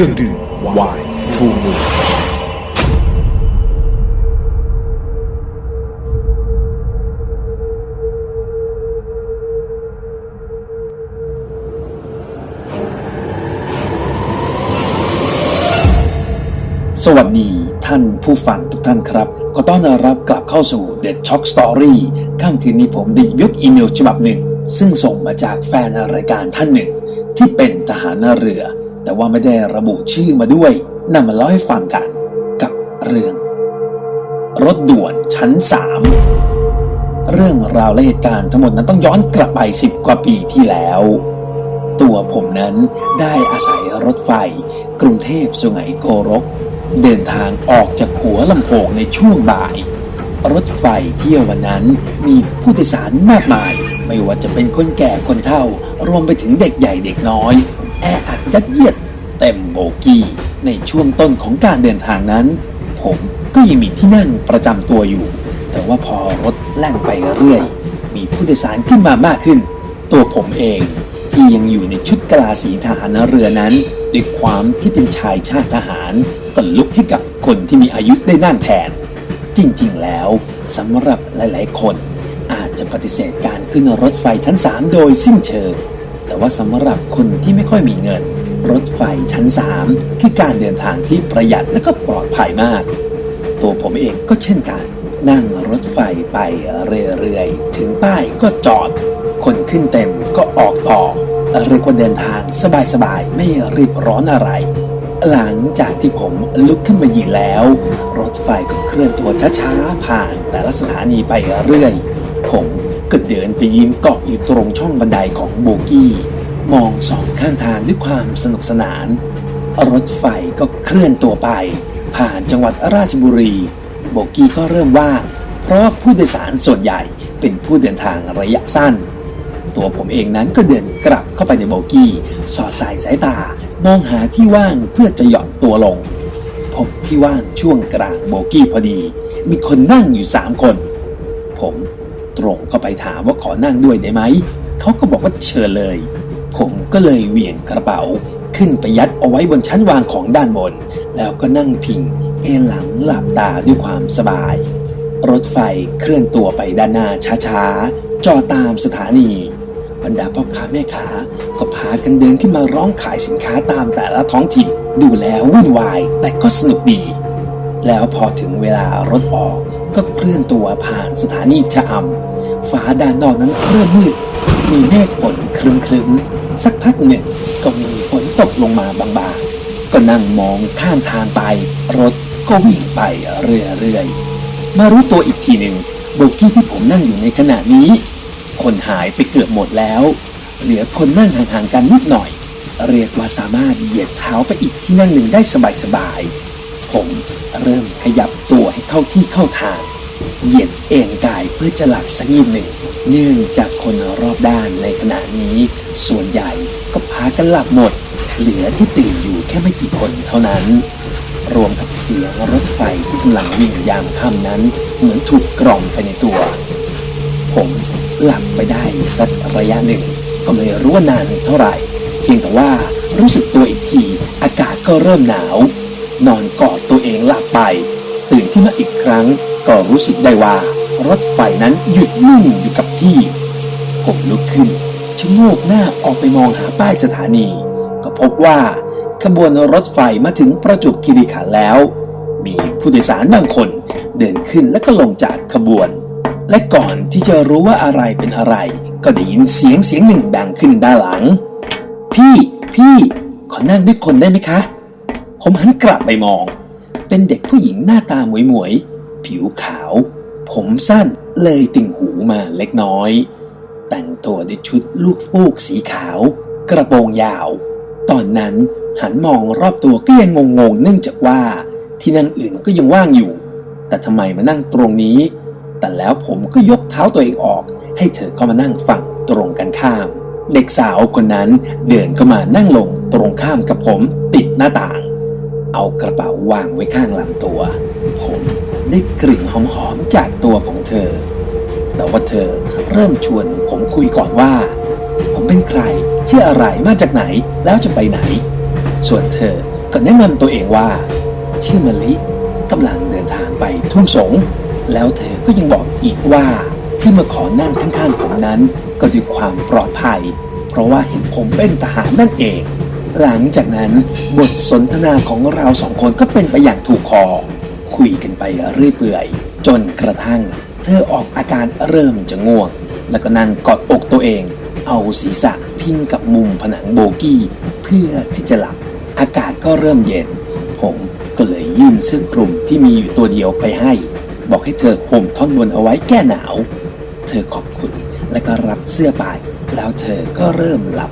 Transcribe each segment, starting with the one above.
ครื่องดื่มวายฟูมูสวัสดีท่านผู้ฟังทุกท่านครับ ก็ต้อนรับกลับเข้าสู่ The Shock Story ค่ำคืนนี้ผมได้ยกอีเมลฉบับหนึ่ง ซึ่งส่งมาจากแฟนรายการท่านหนึ่ง ที่เป็นทหารเรือ แต่ว่าไม่ได้ระบุชื่อมาด้วยนำมาเล่าให้ฟังกันกับเรื่อง รถด่วนชั้น 3 เรื่องราวและเหตุการณ์ทั้งหมดนั้นต้องย้อนกลับไป 10 กว่าปีที่แล้ว ตัวผมนั้นได้อาศัยรถไฟ กรุงเทพสุไหงโกรก เดินทางออกจากหัวลำโพงในช่วงบ่าย รถไฟเที่ยววันนั้นมีผู้โดยสารมากมาย ไม่ว่าจะเป็นคนแก่คนเฒ่ารวมไปถึงเด็กใหญ่เด็กน้อย แออัดยัดเยียดเต็มโบกี้ ในช่วงต้นของการเดินทางนั้น ผมก็ยังมีที่นั่งประจำตัวอยู่ แต่ว่าพอรถแล่นไปเรื่อย มีผู้โดยสารขึ้นมามากขึ้น ตัวผมเองที่ยังอยู่ในชุดกลาสีทหารเรือนั้น ด้วยความที่เป็นชายชาติทหาร ก็ลุกให้กับคนที่มีอายุได้นั่งแทน จริงๆ แล้วสำหรับหลายๆ คนอาจจะปฏิเสธการขึ้นรถไฟชั้น 3 โดยสิ้นเชิง แต่ว่าสำหรับคนที่ไม่ค่อยมีเงิน รถไฟชั้น 3 คือการเดินทางที่ประหยัดและก็ปลอดภัยมาก ตัวผมเองก็เช่นกัน นั่งรถไฟไปเรื่อยๆ ถึงป้ายก็จอด คนขึ้นเต็มก็ออกต่อเรียกว่าเดินทางสบายๆ ไม่รีบร้อนอะไร หลังจากที่ผมลุกขึ้นมายืนแล้ว รถไฟก็เคลื่อนตัวช้าๆ ผ่านแต่ละสถานีไปเรื่อย ผม ก็เดินไปยืนเกาะอยู่ตรงช่องบันไดของโบกี้ มองสองข้างทางด้วยความสนุกสนาน รถไฟก็เคลื่อนตัวไป ผ่านจังหวัดราชบุรี โบกี้ก็เริ่มว่างเพราะว่าผู้โดยสารส่วนใหญ่เป็นผู้เดินทางระยะสั้น ตัวผมเองนั้นก็เดินกลับเข้าไปในโบกี้สอดสายสายตามองหาที่ว่างเพื่อจะหย่อนตัวลง พบที่ว่างช่วงกลางโบกี้พอดี มีคนนั่งอยู่สามคน ผม ตรงเข้าไปถามว่าขอนั่งด้วยได้ไหม เขาก็บอกว่าเชิญเลย ผมก็เลยเหวี่ยงกระเป๋า ขึ้นไปยัดเอาไว้บนชั้นวางของด้านบน แล้วก็นั่งพิงเอนหลังหลับตาด้วยความสบาย รถไฟเคลื่อนตัวไปด้านหน้าช้าๆ จอตามสถานี บรรดาพ่อค้าแม่ค้าก็พากันเดินขึ้นมาร้องขายสินค้าตามแต่ละท้องถิ่นดูแล้ววุ่นวายแต่ก็สนุกดี แล้วพอถึงเวลารถออก ก็เคลื่อนตัวผ่านสถานีชะอำฟ้าด้านนอกนั้นเริ่มมืด มีเมฆฝนครึมครึมๆสักพักหนึ่งก็มีฝนตกลงมาบางๆ ก็นั่งมองข้ามทางไป รถก็วิ่งไปเรื่อยๆ มารู้ตัวอีกทีหนึ่งโบกี้ที่ผมนั่งอยู่ในขณะนี้ คนหายไปเกือบหมดแล้ว เหลือคนนั่งห่างๆกันนิดหน่อย เรียกว่าสามารถเหยียดเท้าไปอีกที่นั่งหนึ่งได้สบายๆ ผมเริ่มขยับตัวให้เข้าที่เข้าทาง เหยียดเอ็นกายเพื่อจะหลับสักนิดหนึ่ง เนื่องจากคนรอบด้านในขณะนี้ ส่วนใหญ่ก็พากันหลับหมด เหลือที่ตื่นอยู่แค่ไม่กี่คนเท่านั้น รวมกับเสียงรถไฟที่กำลังวิ่งยามค่ำนั้น เหมือนถูกกล่อมไปในตัว ผมหลับไปได้สักระยะหนึ่ง ก็ไม่รู้ว่านานเท่าไหร่ เพียงแต่ว่ารู้สึกตัวอีกที อากาศก็เริ่มหนาว นอนกอดตัวเองหลับไป ตื่นขึ้นมาอีกครั้ง ก็รู้สึกได้ว่ารถไฟนั้นหยุดนิ่งอยู่กับที่ ผมลุกขึ้นชะโงกหน้าออกไปมองหาป้ายสถานี ก็พบว่าขบวนรถไฟมาถึงประจวบคีรีขันธ์แล้ว มีผู้โดยสารบางคนเดินขึ้นและก็ลงจากขบวน และก่อนที่จะรู้ว่าอะไรเป็นอะไร ก็ได้ยินเสียงเสียงหนึ่งดังขึ้นด้านหลัง พี่ พี่ ขอนั่งด้วยคนได้ไหมคะ ผมหันกลับไปมอง เป็นเด็กผู้หญิงหน้าตาหมวยหมวย ผิวขาว ผมสั้นเลยติ่งหูมาเล็กน้อย แต่งตัวด้วยชุดลูกฟูกสีขาว กระโปรงยาว ตอนนั้นหันมองรอบตัวก็ยังงงๆเนื่องจากว่าที่นั่งอื่นก็ยังว่างอยู่ แต่ทำไมมานั่งตรงนี้ แต่แล้วผมก็ยกเท้าตัวเองออก ให้เธอก็มานั่งฝั่งตรงกันข้าม เด็กสาวคนนั้นเดินเข้ามานั่งลงตรงข้ามกับผมติดหน้าต่าง เอากระเป๋าวางไว้ข้างลำตัว ผมได้กลิ่นหอมๆจากตัวของเธอ แต่ว่าเธอเริ่มชวนผมคุยก่อนว่า ผมเป็นใครชื่ออะไรมาจากไหนแล้วจะไปไหน ส่วนเธอก็แนะนำตัวเองว่า ชื่อมะลิกำลังเดินทางไปทุ่งสง แล้วเธอก็ยังบอกอีกว่าที่มาขอนั่งข้างๆผมนั้น ก็ด้วยความปลอดภัย เพราะว่าเห็นผมเป็นทหารนั่นเอง หลังจากนั้นบทสนทนาของเราสองคนก็เป็นไปอย่างถูกคอ คุยกันไปเรื่อยเปื่อย จนกระทั่ง เธอออกอาการเริ่มจะง่วง แล้วก็นั่งกอดอกตัวเอง เอาศีรษะพิงกับมุมผนังโบกี้ เพื่อที่จะหลับ อากาศก็เริ่มเย็น ผมก็เลยยื่นเสื้อคลุมที่มีอยู่ตัวเดียวไปให้ บอกให้เธอห่มท่อนบนเอาไว้แก้หนาว เธอขอบคุณและก็รับเสื้อไป แล้วเธอก็เริ่มหลับ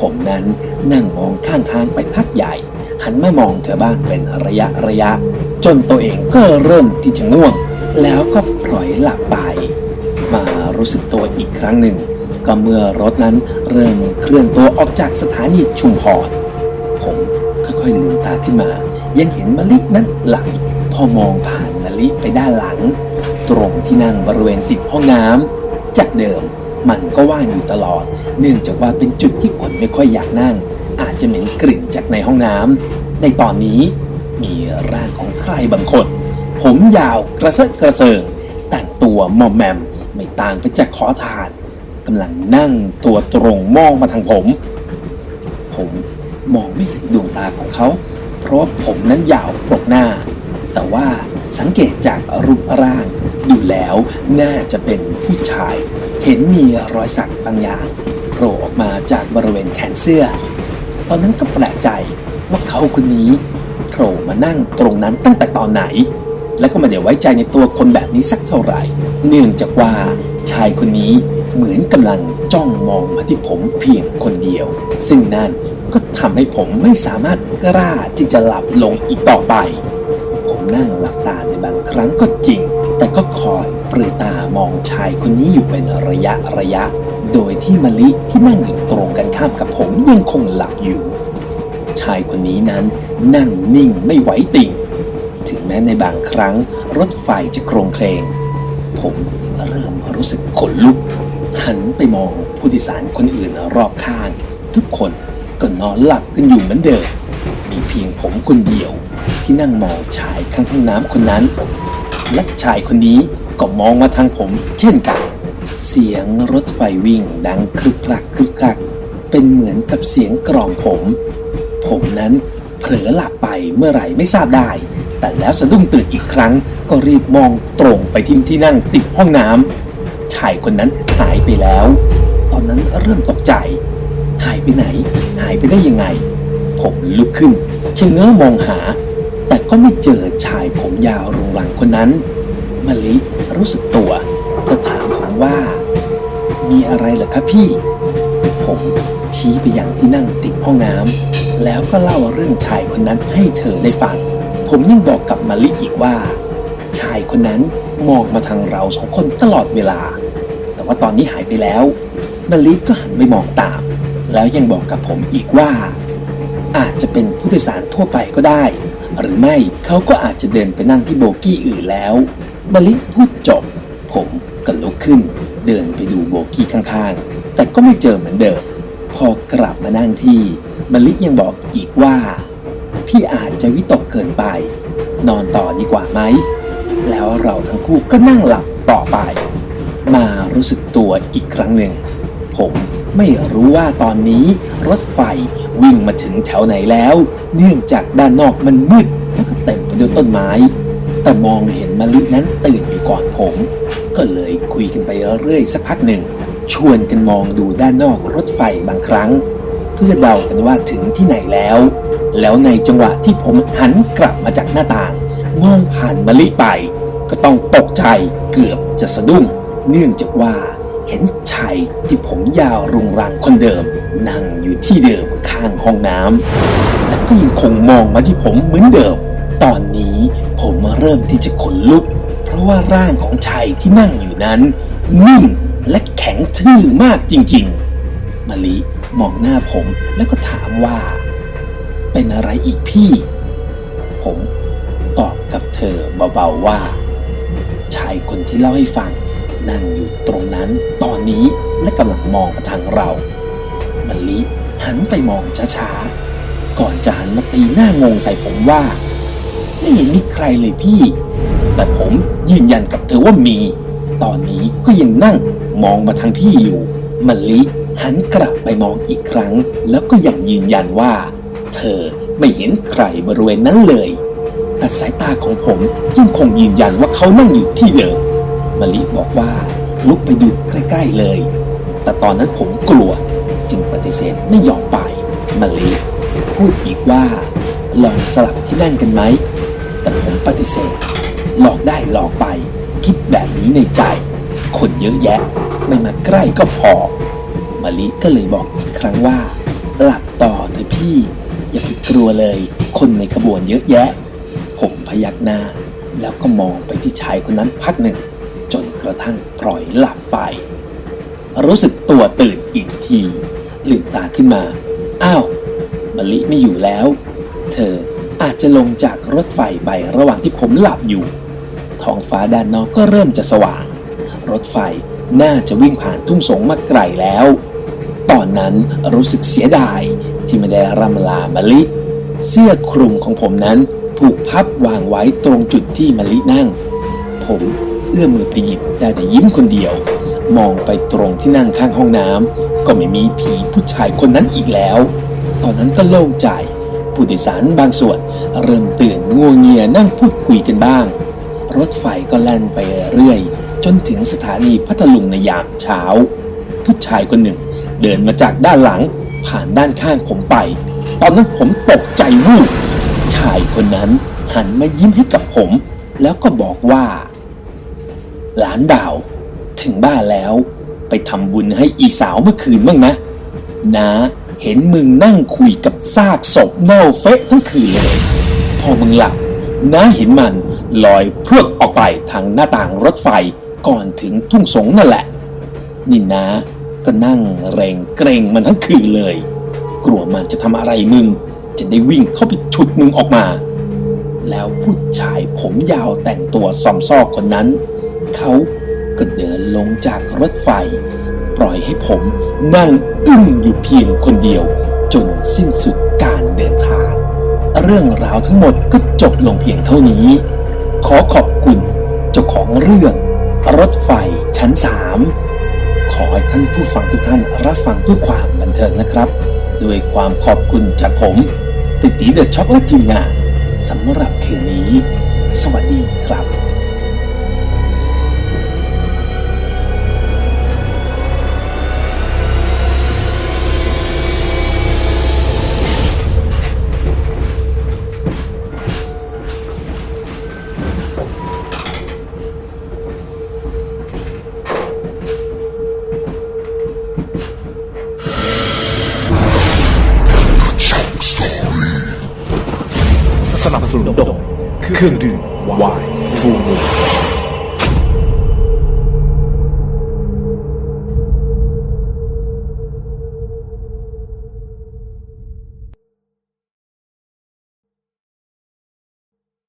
ผมนั้นนั่งมองข้างทางไปพักใหญ่ หันมามองเธอบ้างเป็นระยะระยะ จนตัวเองก็เริ่มที่จะง่วง แล้วก็ปล่อยหลับไป มารู้สึกตัวอีกครั้งหนึ่ง ก็เมื่อรถนั้นเริ่มเคลื่อนตัวออกจากสถานีชุมพรผมค่อยๆลืมตาขึ้นมา ยังเห็นมะลินั้นหลับพอมองผ่านมะลิไปด้านหลัง ตรงที่นั่งบริเวณติดห้องน้ำจากเดิม มันก็ว่างอยู่ตลอด เนื่องจากว่าเป็นจุดที่คนไม่ค่อยอยากนั่ง อาจจะเหม็นกลิ่นจากในห้องน้ำในตอนนี้มีร่างของใครบางคน ผมยาวกระเซาะกระเซิง แต่งตัวมอมแมมไม่ต่างไปจากขอทานกำลังนั่งตัวตรงมองมาทางผม ผมมองไม่เห็นดวงตาของเขา เพราะผมนั้นยาวปกหน้า แต่ว่าสังเกตจากรูปร่างดูแล้วน่าจะเป็นผู้ชาย เห็นมีรอยสักบางอย่างโผล่ออกมาจากบริเวณแขนเสื้อ ตอนนั้นก็แปลกใจว่าเขาคนนี้โผล่มานั่งตรงนั้นตั้งแต่ตอนไหน แล้วก็ไมาเดี๋ยวไว้ใจในตัวคนแบบนี้สักเท่าไหร่ เนื่องจากว่าชายคนนี้เหมือนกำลังจ้องมองมาที่ผมเพียงคนเดียว ซึ่งนั่นก็ทำให้ผมไม่สามารถกล้าที่จะหลับลงอีกต่อไป นั่งหลับตาในบางครั้งก็จริง แต่ก็คอยปรือตามองชายคนนี้อยู่เป็นระยะระยะ โดยที่มะลิที่นั่งอยู่ตรงกันข้ามกับผมยังคงหลับอยู่ ชายคนนี้นั้นนั่งนิ่งไม่ไหวติ่ง ถึงแม้ในบางครั้งรถไฟจะโครงเคลง ผมเริ่มรู้สึกขนลุก หันไปมองผู้โดยสารคนอื่นรอบข้าง ทุกคนก็นอนหลับกันอยู่เหมือนเดิมมีเพียงผมคนเดียว ที่นั่งมองชายข้างห้องน้ำคนนั้น และชายคนนี้ก็มองมาทางผมเช่นกัน เสียงรถไฟวิ่งดังครึกครักครึกครัก เป็นเหมือนกับเสียงกรองผม ผมนั้นเผลอหลับไปเมื่อไหร่ไม่ทราบได้ แต่แล้วสะดุ้งตื่นอีกครั้ง ก็รีบมองตรงไปที่ที่นั่งติดห้องน้ำชายคนนั้นหายไปแล้ว ตอนนั้นเริ่มตกใจ หายไปไหน หายไปได้ยังไง ผมลุกขึ้นชะเง้อมองหา ก็ไม่เจอชายผมยาวรุงรังคนนั้นมะลิรู้สึกตัวเธอถามผมว่า มีอะไรเหรอครับพี่ ผมชี้ไปยังที่นั่งติดห้องน้ำแล้วก็เล่าเรื่องชายคนนั้นให้เธอได้ฟัง ผมยังบอกกับมะลิอีกว่า ชายคนนั้นมองมาทางเราสองคนตลอดเวลา แต่ว่าตอนนี้หายไปแล้วมะลิก็หันไปมองตาม แล้วยังบอกกับผมอีกว่า อาจจะเป็นผู้โดยสารทั่วไปก็ได้ หรือไม่เขาก็อาจจะเดินไปนั่งที่โบกี้อื่นแล้วมะลิพูดจบ ผมก็ลุกขึ้น เดินไปดูโบกี้ข้างๆ แต่ก็ไม่เจอเหมือนเดิม พอกลับมานั่งที่มะลิยังบอกอีกว่า พี่อาจจะวิตกเกินไป นอนต่อดีกว่าไหม แล้วเราทั้งคู่ก็นั่งหลับต่อไป มารู้สึกตัวอีกครั้งหนึ่ง ผม ไม่รู้ว่าตอนนี้รถไฟวิ่งมาถึงแถวไหนแล้ว เนื่องจากด้านนอกมันมืดแล้วก็เต็มไปด้วยต้นไม้ แต่มองเห็นมะลินั้นตื่นอยู่ก่อนผม ก็เลยคุยกันไปเรื่อยสักพักหนึ่ง ชวนกันมองดูด้านนอกรถไฟบางครั้ง เพื่อเดากันว่าถึงที่ไหนแล้ว แล้วในจังหวะที่ผมหันกลับมาจากหน้าต่างมองผ่านมะลิไป ก็ต้องตกใจเกือบจะสะดุ้ง เนื่องจากว่า เห็นชายที่ผมยาวรุงรังคนเดิม นั่งอยู่ที่เดิมข้างห้องน้ำและก็ยังคงมองมาที่ผมเหมือนเดิม ตอนนี้ผมเริ่มที่จะขนลุก เพราะว่าร่างของชายที่นั่งอยู่นั้นนิ่งและแข็งทื่อมากจริงๆมะลิมองหน้าผมแล้วก็ถามว่า เป็นอะไรอีกพี่ ผมตอบกับเธอเบาๆว่า ชายคนที่เล่าให้ฟังนั่งอยู่ตรงนั้น นี้และกำลังมองมาทางเรามมะลิหันไปมองช้าๆ ก่อนจะหันมาตีหน้างงใส่ผมว่า ไม่เห็นมีใครเลยพี่ แต่ผมยืนยันกับเธอว่ามี ตอนนี้ก็ยังนั่งมองมาทางพี่อยู่มะลิหันกลับไปมองอีกครั้ง แล้วก็ยังยืนยันว่า เธอไม่เห็นใครบริเวณนั้นเลย แต่สายตาของผมยังคงยืนยันว่าเขานั่งอยู่ที่เดิมมะลิบอกว่า ลุกไปดูใกล้ๆเลย แต่ตอนนั้นผมกลัว จึงปฏิเสธไม่ยอมไปมะลิพูดอีกว่า ลองสลับที่นั่งกันไหม แต่ผมปฏิเสธ หลอกได้หลอกไป คิดแบบนี้ในใจ คนเยอะแยะ ไม่มาใกล้ก็พอมะลิก็เลยบอกอีกครั้งว่า หลับต่อเถอะพี่ อย่าไปกลัวเลย คนในขบวนเยอะแยะ ผมพยักหน้า แล้วก็มองไปที่ชายคนนั้นพักหนึ่ง จนกระทั่งปล่อยหลับไป รู้สึกตัวตื่นอีกทีลืมตาขึ้นมา อ้าวมะลิไม่อยู่แล้ว เธออาจจะลงจากรถไฟไประหว่างที่ผมหลับอยู่ ท้องฟ้าด้านนอกก็เริ่มจะสว่าง รถไฟน่าจะวิ่งผ่านทุ่งสงมาไกลแล้ว ตอนนั้นรู้สึกเสียดายที่ไม่ได้รำลามะลิ เสื้อคลุมของผมนั้นถูกพับวางไว้ตรงจุดที่มะลินั่ง ผม เอื้อมมือไปหยิบได้แต่ยิ้มคนเดียว มองไปตรงที่นั่งข้างห้องน้ำก็ไม่มีผีผู้ชายคนนั้นอีกแล้ว ตอนนั้นก็โล่งใจ ผู้โดยสารบางส่วน เริ่มตื่นงัวงเงียนั่งพูดคุยกันบ้าง รถไฟก็แล่นไปเรื่อย จนถึงสถานีพัทลุงในยามเช้า ผู้ชายคนหนึ่ง เดินมาจากด้านหลัง ผ่านด้านข้างผมไป ตอนนั้นผมตกใจวูบชายคนนั้นหันมายิ้มให้กับผม แล้วก็บอกว่า หลานบ่าว ถึงบ้านแล้วไปทำบุญให้อีสาวเมื่อคืนบ้างนะนะเห็นมึงนั่งคุยกับซากศพเน่าเฟะทั้งคืนเลย พอมึงหลับน้าเห็นมันลอยพรวดออกไปทางหน้าต่างรถไฟก่อนถึงทุ่งสงนั่นแหละ นี่นะก็นั่งเรงเกรงมันทั้งคืนเลย กลัวมันจะทำอะไรมึง จะได้วิ่งเข้าไปฉุดมึงออกมา แล้วผู้ชายผมยาวแต่งตัวซอมซอกคนนั้น เขาก็เดินลงจากรถไฟ ปล่อยให้ผมนั่งอึ้งอยู่เพียงคนเดียว จนสิ้นสุดการเดินทาง เรื่องราวทั้งหมดก็จบลงเพียงเท่านี้ ขอขอบคุณเจ้าของเรื่อง รถไฟชั้นสามขอให้ท่านผู้ฟังทุกท่านรับฟังเพื่อความบันเทิงนะครับ ด้วยความขอบคุณจากผม ติดตีเดอะช็อกและทีมงานสำหรับคืนนี้ สวัสดีครับ สนับสนุ